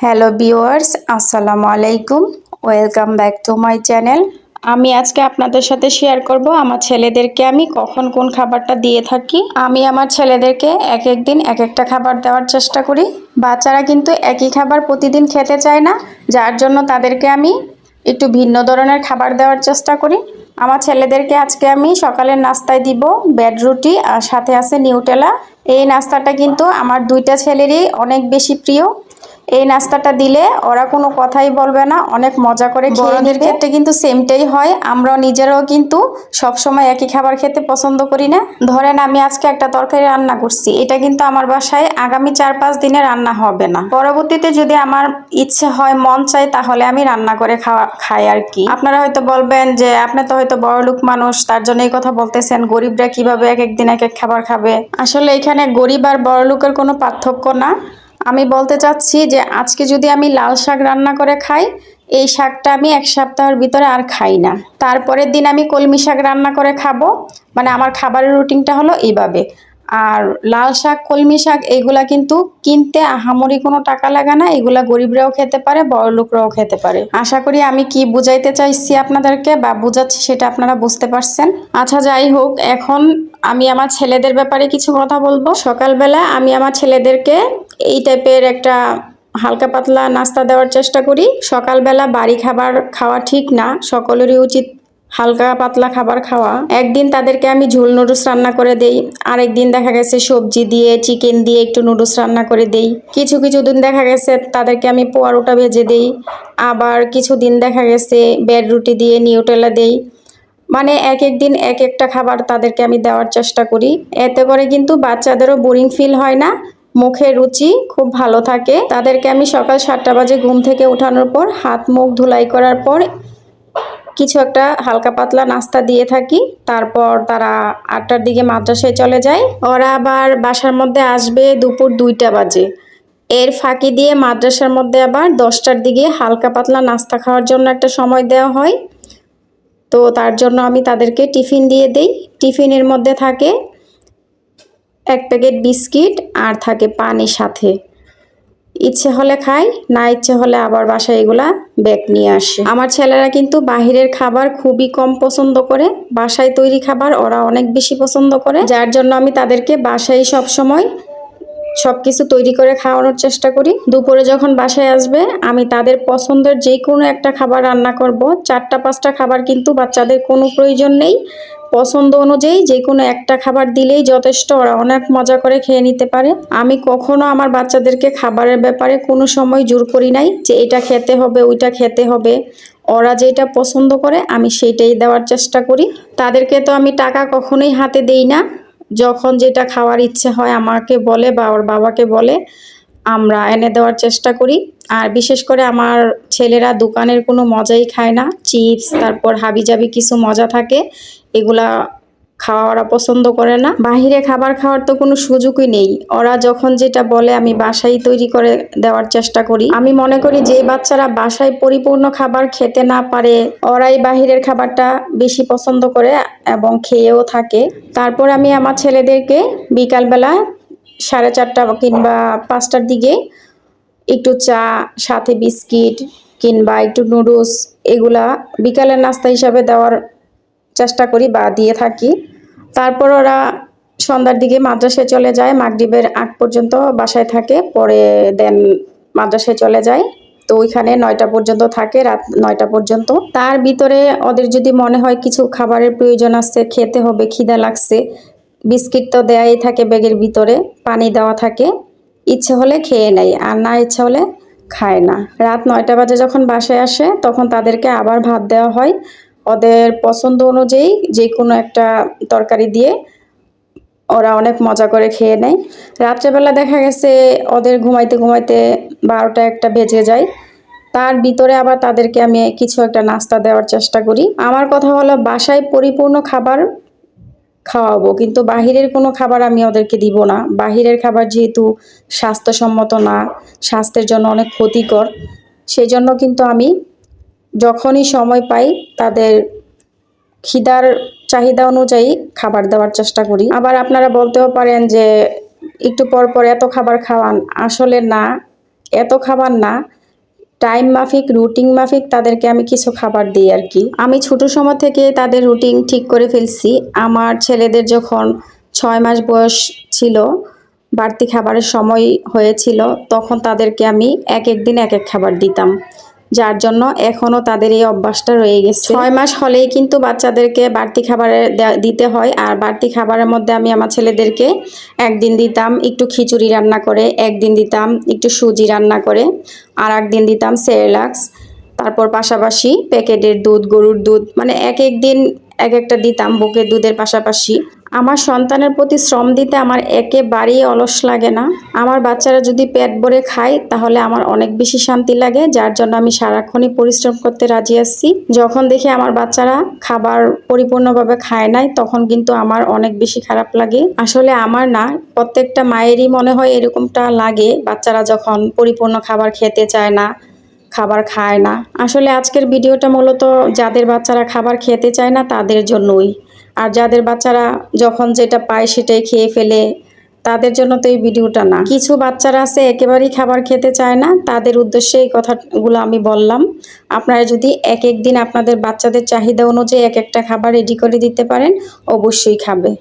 Hello viewers আসসালামু আলাইকুম welcome back to my channel আমি আজকে আপনাদের সাথে শেয়ার করব আমার ছেলেদেরকে আমি কখন কোন খাবারটা দিয়ে থাকি। আমি আমার ছেলেদেরকে এক এক দিন এক একটা খাবার দেওয়ার চেষ্টা করি। বাচ্চারা কিন্তু একই খাবার প্রতিদিন খেতে চায় না, যার জন্য তাদেরকে আমি একটু ভিন্ন ধরনের খাবার দেওয়ার চেষ্টা করি। আমার ছেলেদেরকে আজকে আমি সকালের নাস্তায় দিব ব্যাড রুটি আর সাথে আছে নিউটেলা এই নাস্তাটা কিন্তু আমার দুইটা ছেলেরই অনেক বেশি প্রিয়। এই নাস্তাটা দিলে ওরা কোনো কথাই বলবে না অনেক মজা করে বড়দের ক্ষেত্রে কিন্তু সেমটাই হয় আমরাও নিজেরাও কিন্তু সব সময় একই খাবার খেতে পছন্দ করি না। ধরেন আমি আজকে একটা তরকারি রান্না করছি এটা কিন্তু আমার বাসায় আগামী চার পাঁচ দিনে রান্না হবে না। পরবর্তীতে যদি আমার ইচ্ছে হয় মন চাই তাহলে আমি রান্না করে খাওয়া খাই আর কি। আপনারা হয়তো বলবেন যে আপনি তো হয়তো বড় লোক মানুষ তার জন্য এই কথা বলতেছেন গরিবরা কীভাবে এক একদিন এক এক খাবার খাবে? আসলে এখানে গরিব আর বড় লোকের কোনো পার্থক্য না। আমি বলতে চাচ্ছি যে আজকে যদি আমি লাল শাক রান্না করে খাই, এই শাকটা আমি এক সপ্তাহের ভিতরে আর খাই না। তারপরের দিন আমি কলমি শাক রান্না করে খাব। মানে আমার খাবারের রুটিনটা হলো এইভাবে। আর লাল শাক, কলমি শাক, এগুলা কিন্তু কিনতে আহামরি কোনো টাকা লাগে না। এগুলা গরিবরাও খেতে পারে বড় লোকরাও খেতে পারে। আশা করি আমি কি বুঝাইতে চাইছি আপনাদেরকে বা বুঝাচ্ছি সেটা আপনারা বুঝতে পারছেন। আচ্ছা যাই হোক, এখন আমি আমার ছেলেদের ব্যাপারে কিছু কথা বলব। সকালবেলা আমি আমার ছেলেদেরকে এই টাইপের একটা হালকা পাতলা নাস্তা দেওয়ার চেষ্টা করি। সকালবেলা বাড়ি খাবার খাওয়া ঠিক না, সকলেরই উচিত হালকা পাতলা খাবার খাওয়া। একদিন তাদেরকে আমি ঝোল নুডলস রান্না করে দেই। আরেকদিন দেখা গেছে সবজি দিয়ে চিকেন দিয়ে একটু নুডলস রান্না করে দেই। কিছু কিছু দিন দেখা গেছে তাদেরকে আমি পোয়ারোটা ভেজে দেই। আবার কিছু দিন দেখা গেছে বেড রুটি দিয়ে নিউটেলা দেই। মানে এক এক দিন এক একটা খাবার তাদেরকে আমি দেওয়ার চেষ্টা করি। এতে করে কিন্তু বাচ্চাদেরও বোরিং ফিল হয় না। মুখে রুচি খুব ভালো থাকে। তাদেরকে আমি সকাল সাতটা বাজে ঘুম থেকে ওঠানোর পর হাত মুখ ধুলাই করার পর কিছু একটা হালকা পাতলা নাস্তা দিয়ে থাকি। তারপর তারা আটটার দিকে মাদ্রাসায় চলে যায়। ওরা আবার বাসার মধ্যে আসবে দুপুর দুইটা বাজে। এর ফাঁকি দিয়ে মাদ্রাসার মধ্যে আবার দশটার দিকে হালকা পাতলা নাস্তা খাওয়ার জন্য একটা সময় দেওয়া হয়। তো তার জন্য আমি তাদেরকে টিফিন দিয়ে দিই। টিফিনের মধ্যে থাকে এক প্যাকেট বিস্কিট আর থাকে পানি সাথে। ইচ্ছে হলে খাই, না ইচ্ছে হলে আবার বাসায় এগুলা ব্যাগ নিয়ে আসে। আমার ছেলেরা কিন্তু বাহিরের খাবার খুবই কম পছন্দ করে, বাসায় তৈরি খাবার ওরা অনেক বেশি পছন্দ করে। যার জন্য আমি তাদেরকে বাসায় সব সময় সব কিছু তৈরি করে খাওয়ানোর চেষ্টা করি। দুপুরে যখন বাসায় আসবে, আমি তাদের পছন্দের যে কোনো একটা খাবার রান্না করব। চারটা, পাঁচটা খাবার কিন্তু বাচ্চাদের কোনো প্রয়োজন নেই। পছন্দ অনুযায়ী যে কোনো একটা খাবার দিলেই যথেষ্ট, ওরা অনেক মজা করে খেয়ে নিতে পারে। আমি কখনো আমার বাচ্চাদেরকে খাবারের ব্যাপারে কোনো সময় জোর করি নাই যে এটা খেতে হবে, ওইটা খেতে হবে। ওরা যেটা পছন্দ করে, আমি সেইটাই দেওয়ার চেষ্টা করি। তাদেরকে তো আমি টাকা কখনোই হাতে দেই না। যখন যেটা খাওয়ার ইচ্ছে হয় আমাকে বলে বা ওর বাবাকে বলে, আমরা এনে দেওয়ার চেষ্টা করি। আর বিশেষ করে আমার ছেলেরা দোকানের কোনো মজাই খায় না। চিপস, তারপর হাবিজাবি কিছু মজা থাকে। এগুলা খাওয়া ওরা পছন্দ করে না। বাহিরে খাবার খাওয়ার তো কোনো সুযোগই নেই। ওরা যখন যেটা বলে, আমি বাসায় তৈরি করে দেওয়ার চেষ্টা করি। আমি মনে করি যে বাচ্চারা বাসায় পরিপূর্ণ খাবার খেতে না পারে, ওরাই বাহিরের খাবারটা বেশি পছন্দ করে এবং খেয়েও থাকে। তারপর আমি আমার ছেলেদেরকে বিকালবেলা সাড়ে চারটা কিংবা পাঁচটার দিকে একটু চা, সাথে বিস্কিট কিংবা একটু নুডলস, এগুলা বিকালের নাস্তা হিসাবে দেওয়ার চেষ্টা করি বা দিয়ে থাকি। তারপর ওরা সন্ধ্যার দিকে মাদ্রাসায় চলে যায়, মাগরিবের আগ পর্যন্ত বাসায় থাকে, পরে দেন মাদ্রাসায় চলে যায়। তো ওইখানে নয়টা পর্যন্ত থাকে, রাত নয়টা পর্যন্ত। তার ভিতরে ওদের যদি মনে হয় কিছু খাবারের প্রয়োজন আছে, খেতে হবে, খিদা লাগছে, বিস্কিট তো দেয়াই থাকে ব্যাগের ভিতরে, পানি দেওয়া থাকে, ইচ্ছে হলে খেয়ে নেয়, আর না ইচ্ছে হলে খায় না। রাত নয়টা বাজে যখন বাসায় আসে, তখন তাদেরকে আবার ভাত দেওয়া হয় ওদের পছন্দ অনুযায়ী যে কোনো একটা তরকারি দিয়ে ওরা অনেক মজা করে খেয়ে নেয়। রাত্রেবেলা দেখা গেছে ওদের ঘুমাইতে ঘুমাইতে বারোটা একটা বেজে যায়। তার ভিতরে আবার তাদেরকে আমি কিছু একটা নাস্তা দেওয়ার চেষ্টা করি। আমার কথা হলো বাসায় পরিপূর্ণ খাবার খাওয়াবো, কিন্তু বাহিরের কোনো খাবার আমি ওদেরকে দিব না। বাহিরের খাবার যেহেতু স্বাস্থ্যসম্মত না, স্বাস্থ্যের জন্য অনেক ক্ষতিকর সেই জন্য কিন্তু আমি যখনই সময় পাই তাদের খিদার চাহিদা অনুযায়ী খাবার দেওয়ার চেষ্টা করি। আবার আপনারা বলতেও পারেন যে একটু পর পর এত খাবার খাওয়ান। আসলে না, এত খাবার না। টাইম মাফিক, রুটিন মাফিক তাদেরকে আমি কিছু খাবার দিই আর কি আমি ছোট সময় থেকে তাদের রুটিন ঠিক করে ফেলছি। আমার ছেলেদের যখন ছয় মাস বয়স ছিল, বাড়তি খাবারের সময় হয়েছিল, তখন তাদেরকে আমি এক এক দিন এক এক খাবার দিতাম। যার জন্য এখনও তাদের এই অভ্যাসটা রয়ে গেছে। ছয় মাস হলেই কিন্তু বাচ্চাদেরকে বাড়তি খাবারে দিতে হয়। আর বাড়তি খাবারের মধ্যে আমি আমার ছেলেদেরকে একদিন দিতাম একটু খিচুড়ি রান্না করে, একদিন দিতাম একটু সুজি রান্না করে, আর একদিন দিতাম সেরেলাক্স। তারপর পাশাপাশি প্যাকেটের দুধ, গরুর দুধ মানে এক এক দিন এক একটা দিতাম, বুকের দুধের পাশাপাশি। আমার সন্তানের প্রতি শ্রম দিতে আমার একেবারেই অলস লাগে না। আমার বাচ্চারা যদি পেট ভরে খায়, তাহলে আমার অনেক বেশি শান্তি লাগে, যার জন্য আমি সারাক্ষণই পরিশ্রম করতে রাজি আছি। যখন দেখি আমার বাচ্চারা খাবার পরিপূর্ণভাবে খায় নাই, তখন কিন্তু আমার অনেক বেশি খারাপ লাগে। আসলে আমার না, প্রত্যেকটা মায়েরই মনে হয় এরকমটা লাগে। বাচ্চারা যখন পরিপূর্ণ খাবার খেতে চায় না খাবার খায় না। আসলে আজকের ভিডিওটা মূলত যাদের বাচ্চারা খাবার খেতে চায় না, তাদের জন্যই। আর যাদের বাচ্চারা যখন যেটা পায় সেটাই খেয়ে ফেলে, তাদের জন্য তো এই ভিডিওটা না। কিছু বাচ্চারা আছে, একেবারেই খাবার খেতে চায় না। তাদের উদ্দেশ্যে এই কথাগুলো আমি বললাম। আপনারা যদি এক এক দিন আপনাদের বাচ্চাদের চাহিদা অনুযায়ী এক একটা খাবার রেডি করে দিতে পারেন, অবশ্যই খাবে।